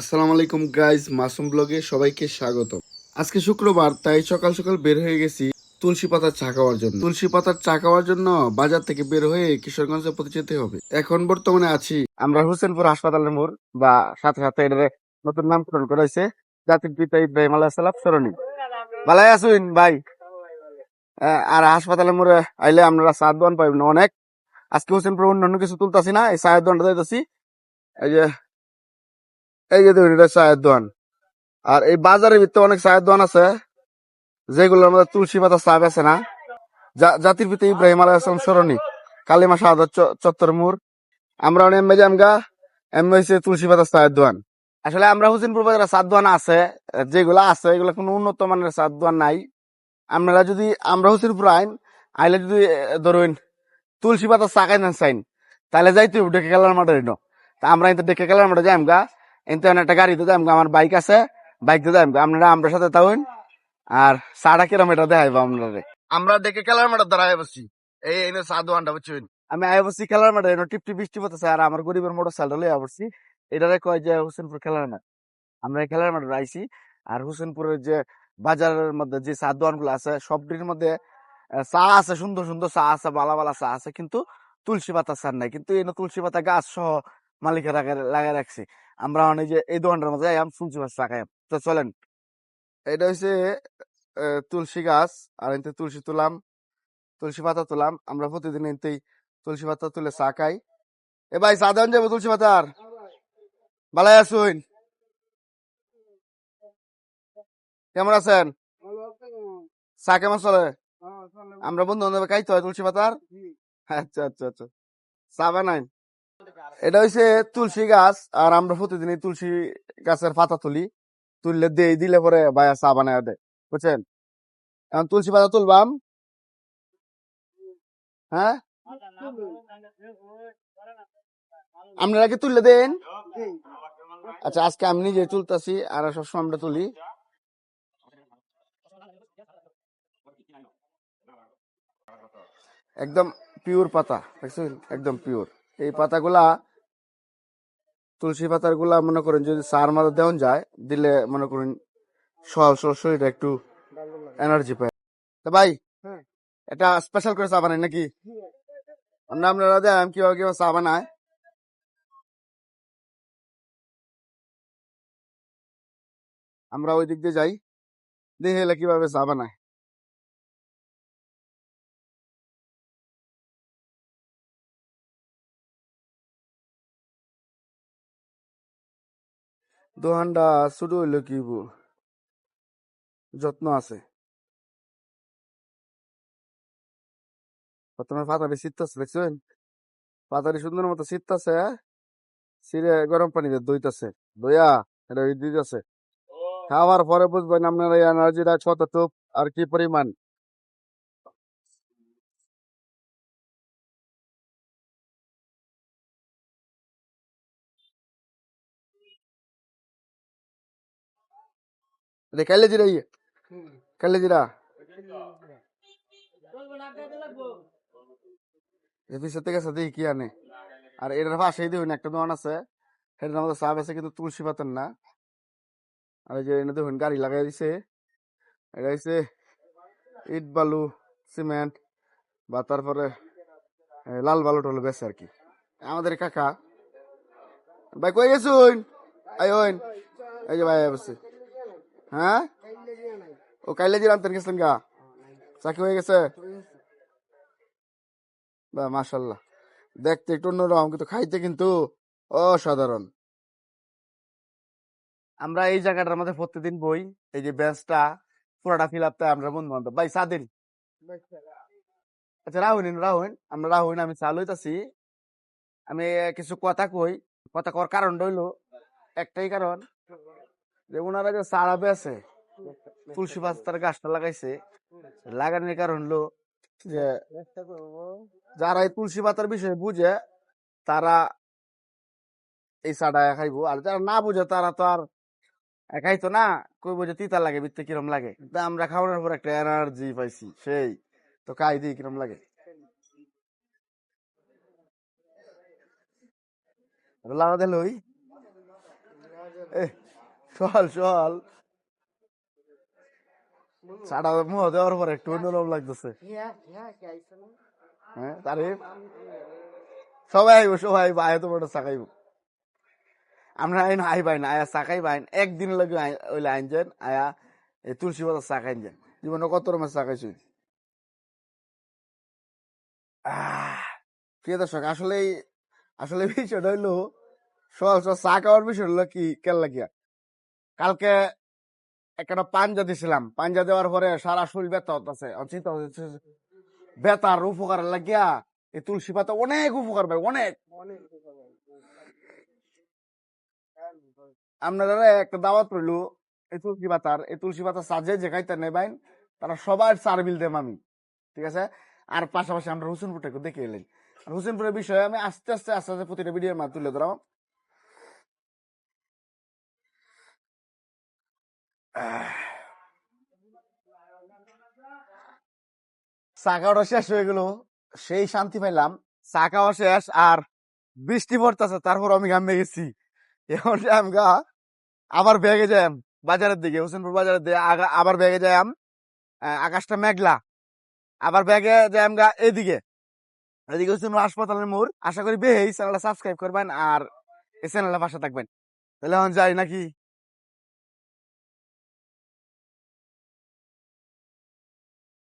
আসসালামু আলাইকুম গাইজ মাসুম ব্লগে সবাইকে স্বাগত আজকে শুক্রবার, তাই সকাল সকাল বের হয়ে গেছি তুলসী পাতার চা খাওয়ার জন্য। তুলসী পাতার চা খাওয়ার জন্য বাজার থেকে বের হয়ে কিশোরগঞ্জের প্রতি যেতে হবে। এখন বর্তমানে আছি আমরা হোসেনপুর হাসপাতালের মোড়, বা সাথে সাথে এটারে নতুন নামকরণ করা হয়েছে, জাতির পিতা ইব্রাহিম আলাহ সালাম সরণি। ভালাই আসুন ভাই? আর হাসপাতালের মোড়ে আইলে আমরা চার দোয়ান পাইব না অনেক। আজকে হোসেনপুর অন্যান্য কিছু তুলতাছি না, এই চায়ের দোয়ানটা যাইতাছি এই যে এই যে দেখুন, এটা চায়ের দোয়ান আর এই বাজারের ভিতরে অনেক চায়ের দোয়ান আছে, যেগুলোর মধ্যে তুলসী পাতা চা বেছে না। জাতির পিতা ইব্রাহিম আলাহ আসলাম স্মরণী কালিমা শাহাদ চত্বর মোড় আমরা অনেক এমএ জামগা এমএ হয়েছে তুলসী পাতা চায়ের দোয়ান আসলে আমরা হুসেনপুর বাজারে চার দোয়ান আছে, যেগুলো আছে, এগুলো কোনো উন্নত মানের চার দোয়ান নাই। আপনারা যদি, আমরা হোসেনপুর আইন, আইলে যদি ধরুন, তুলসী পাতা চা খাইতেন চাইন, তাহলে যাইতে ডেকে খেলার মাঠে। তা আমরা ডেকে খেলার মাঠে যাইম গা এনতে একটা গাড়িতে যাইম আমার বাইক আছে যাইম গা আপনারা আমরা সাথে তাউন আর চাটা কিরম এটা দেখাইবো আপনারা। আমরা দেখে খেলার মাঠে দাঁড়াই বসছি এই এনে চা দোকানটা বুঝছেন? আমি আই বসছি খেলার মাঠে এনে টিপটি বৃষ্টি পড়তেছে আর আমার গরিবের মোটর সাইকেল লইয়া পড়ছি এটারে কয় যে হোসেনপুর খেলার মাঠ। আমরা এই খেলার মাঠে আইছি আর হোসেনপুরের যে বাজারের মধ্যে যে চা দোকানগুলো আছে সবটির মধ্যে চা আছে সুন্দর সুন্দর চা আছে বালা বালা চা আছে কিন্তু তুলসী পাতা চার নাই। কিন্তু এই তুলসী পাতা গাছ সহ মালিকের লাগাই রাখছে। আমরা অনেক যে এই দোকানটার মধ্যে তুলসী পাতা চা তো চলেন। এটা হচ্ছে তুলসী গাছ আর এতে তুলসী তুলাম তুলসী পাতা তুলাম। আমরা প্রতিদিন এতেই তুলসী পাতা তুলে চা খাই। এ ভাই চা দেন যাব তুলসী পাতার? ভালাই আসুন। কেমন আছেন? চা কেমন চলে? আমরা বন্ধু বান্ধব খাইতে হয় তুলসী পাতার? আচ্ছা আচ্ছা আচ্ছা। চা বানাই। এটা হইছে তুলসী গাছ, আর আমরা প্রতিদিন তুলসী গাছের পাতা তুলি। তুললে দেই, দিলে পরে ভাইয়া চা বানায় দেয়, বুঝছেন? এখন তুলসী পাতা তুলবাম। হ্যাঁ? আপনারা কি তুললে দেন? আচ্ছা আজকে আমি নিজে তুলতাছি, আর সবসময় আমরা তুলি। একদম পিওর পাতা, দেখছেন? একদম পিওর এই পাতাগুলা তুলসী পাতারগুলা মনে করেন যদি সার মাথা দেওয়া যায় দিলে মনে করেন সহজ সহজ শরীরে একটু এনার্জি পায়। তো ভাই হ্যাঁ। এটা স্পেশাল করে চা বানাই নাকি? অন্য আপনারা দেন কীভাবে কীভাবে চা বানায় আমরা ওই দিক দিয়ে যাই দেখে এলে কীভাবে চা বানায়। দোকানটা শুরু হইল কি? যত্ন আছে। প্রথমে পাতাটি শীততাছে দেখছেন? পাতাটি সুন্দর মতো শীততাছে সিরে গরম পানিতে দইতাছে দইয়া এটা দিতেছে। খাওয়ার পরে বুঝবেন আপনার এনার্জিটা কতটুক আর কি পরিমাণ। এটা কাইলে জিরা ইয়ে কাইলে জিরা এপিসোড থেকে সাথে কি আনে আর এটার পাশেই দেখুন একটা দোকান আছে সেটার আমাদের চা বেছে কিন্তু তুলসী পাতার না আর এই যে এনে দেখুন গাড়ি লাগাই দিছে এটা হচ্ছে ইট বালু সিমেন্ট বা তারপরে লাল বালু টালু বেছে আর কি আমাদের কাকা ভাই কই গেছুন আই ওইন এই যে ভাই বসে হ্যাঁ? ও কাইলে দিলাম তোর গেছেন গা? চাকরি হয়ে গেছে? বা দেখতে একটু অন্যরকম, কিন্তু খাইতে কিন্তু অসাধারণ। আমরা এই জায়গাটার মধ্যে প্রত্যেকদিন বই, এই যে বেঞ্চটা পুরাটা ফিল আপতে আমরা বন্ধু বান্ধব ভাই সাদিন আচ্ছা রাহুন রাহুন আমরা রাহুন আমি চা লইতাছি। আমি কিছু কথা কই, কথা কর কারণ রইল একটাই কারণ যে ওনারা যে চারা বেছে তুলসী পাতার গাছটা লাগাইছে, লাগানোর কারণ হলো যে যারা এই তুলসী পাতার বিষয়ে বুঝে, তারা এই চাটা খাইবো। আর যারা না বুঝে, তারা তো আর খাইতো না কই বুঝে তিতা লাগে, বিত্তে কিরম লাগে। তা আমরা খাওয়ানোর পর একটা এনার্জি পাইছি, সেই তো খাই দিই, কিরম লাগে। লাগা দিল ওই মুহ। দেওয়ার পর একটু অন্যরকম লাগতেছে। হ্যাঁ সবাই আইব সবাই আইব আয় তোমার চাকাইব আমরা আইন আই বাইন আয়া চাকাই বাইন একদিন লাগে ওইলে আইন যেন আয়া এই তুলসী পাতা চাকাইন যেন। জীবনে কত রকমের চাকাইছি প্রিয় দর্শক আসলে আসলে বিষয়টা হইল সহজ চা খাওয়ার বিষয় হলো কি কেন লাগিয়া কালকে একটা পাঞ্জা দিছিলাম। পাঞ্জা দেওয়ার পরে সারা শরীর ব্যথা হচ্ছে বেতার উপকার লাগিয়া এই তুলসী পাতা অনেক উপকার ভাই, অনেক। আপনারা একটা দাওয়াত রইল, এই তুলসী পাতার, এই তুলসী পাতা সাজে যে খাইতে নেবাইন তারা সবার চার বিল দেম আমি ঠিক আছে? আর পাশাপাশি আমরা হুসেনপুরটাকে দেখে এলেন। হুসেনপুরের বিষয়ে আমি আস্তে আস্তে আস্তে আস্তে প্রতিটা ভিডিওর মাধ্যমে তুলে ধরাম চা খাওয়াটা শেষ হয়ে গেল। সেই শান্তি পাইলাম। চা খাওয়া শেষ আর বৃষ্টি পড়তেছে, তারপর আমি ঘামে গেছি। এখন আমি গা আবার ব্যাগে যাই বাজারের দিকে, হোসেনপুর বাজারের দিকে আবার ব্যাগে যাই আকাশটা মেঘলা। আবার ব্যাগে যাই গা এদিকে। এদিকে হোসেনপুর হাসপাতালের মোড়। আশা করি বেহে এই চ্যানেলটা সাবস্ক্রাইব করবেন আর এই চ্যানেলটা পাশে থাকবেন। তাহলে এখন যাই নাকি?